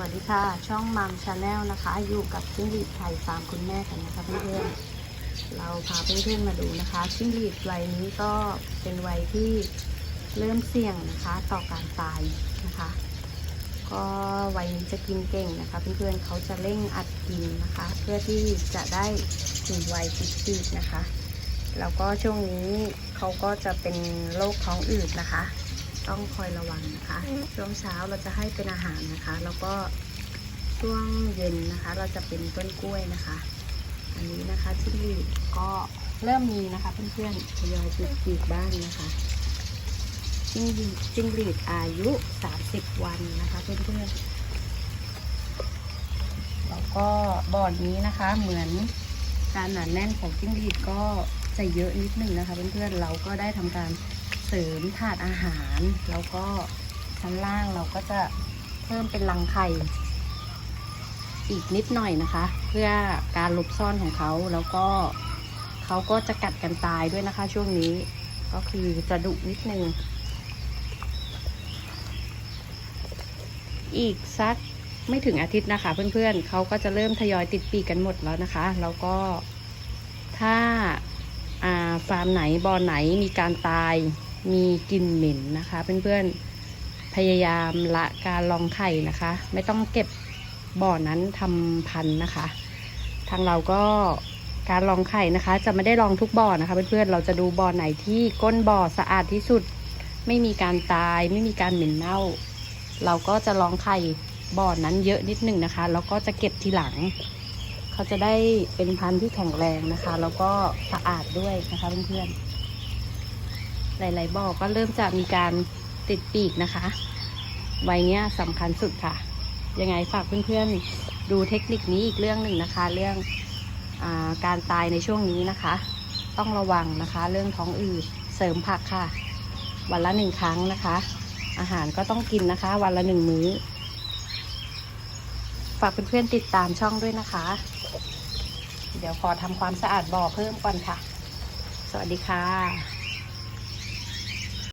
วัสดีค่ะ ช่องมัมชาแนลนะคะ อยู่กับจิ้งหรีดไทยฟาร์มคุณแม่กันนะคะเพื่อนๆเราพาเพื่อนๆมาดูนะคะจิ้งหรีดวัยนี้ก็เป็นวัยที่เริ่มเสี่ยงนะคะ ต่อการตายนะคะ ก็วัยนี้จะกินเก่งนะคะ เพื่อนๆเขาจะเร่งอัดกินนะคะ เพื่อที่จะได้ถึงวัยติดปีกนะคะ แล้วก็ช่วงนี้เขาก็จะเป็นโรคท้องอืดนะคะ ต้องคอยระวังนะคะ ช่วงเช้าเราจะให้เป็นอาหารนะคะ แล้วก็ช่วงเย็นนะคะ เราจะเป็นต้นกล้วยนะคะ อันนี้นะคะจิ้งหรีดก็เริ่มมีนะคะเพื่อนๆทยอยติดปีกบ้างนะคะจิ้งหรีดจิ้งหรีดอายุ 30 วันนะคะเพื่อนๆแล้วก็บ่อนนี้นะคะเหมือนการหนาแน่นของจิ้งหรีดก็จะเยอะนิดนึงนะคะเพื่อนๆเราก็ได้ทำการ เสริมถาดอาหาร แล้วก็ชั้นล่างเราก็จะเพิ่มเป็นรังไข่อีกนิดหน่อยนะคะ เพื่อการหลบซ่อนของเขาแล้วก็เขาก็จะกัดกันตายด้วยนะคะ ช่วงนี้ก็คือจะดุนิดนึง อีกสักไม่ถึงอาทิตย์นะคะเพื่อนๆเขาก็จะเริ่มทยอยติดปีกกันหมดแล้วนะคะ แล้วก็ถ้าาฟาร์มไหนบ่อไหนมีการตาย มีกลิ่นเหม็นนะคะเพื่อนๆพยายามละการลองไข่นะคะ ไม่ต้องเก็บบ่อนั้นทำพันนะคะ ทางเราก็การลองไข่นะคะ จะไม่ได้ลองทุกบ่อนะคะเพื่อนๆเราจะดูบ่อไหนที่ก้นบ่อสะอาดที่สุด ไม่มีการตาย ไม่มีการเหม็นเน่า เราก็จะลองไข่บ่อนั้นเยอะนิดหนึ่งนะคะ แล้วก็จะเก็บทีหลัง เขาจะได้เป็นพันธุ์ที่แข็งแรงนะคะ แล้วก็สะอาดด้วยนะคะเพื่อนๆ หลายๆบ่อก็เริ่มจะมีการติดปีกนะคะวัยเนี้ยสำคัญสุดค่ะ ยังไงฝากเพื่อนๆดูเทคนิคนี้อีกเรื่องหนึ่งนะคะ เรื่องอาการตายในช่วงนี้นะคะ ต้องระวังนะคะ เรื่องท้องอืดเสริมผักค่ะ วันละหนึ่งครั้งนะคะ อาหารก็ต้องกินนะคะ วันละหนึ่งมื้อ ฝากเพื่อนๆติดตามช่องด้วยนะคะ เดี๋ยวขอทำความสะอาดบ่อเพิ่มก่อนค่ะ สวัสดีค่ะ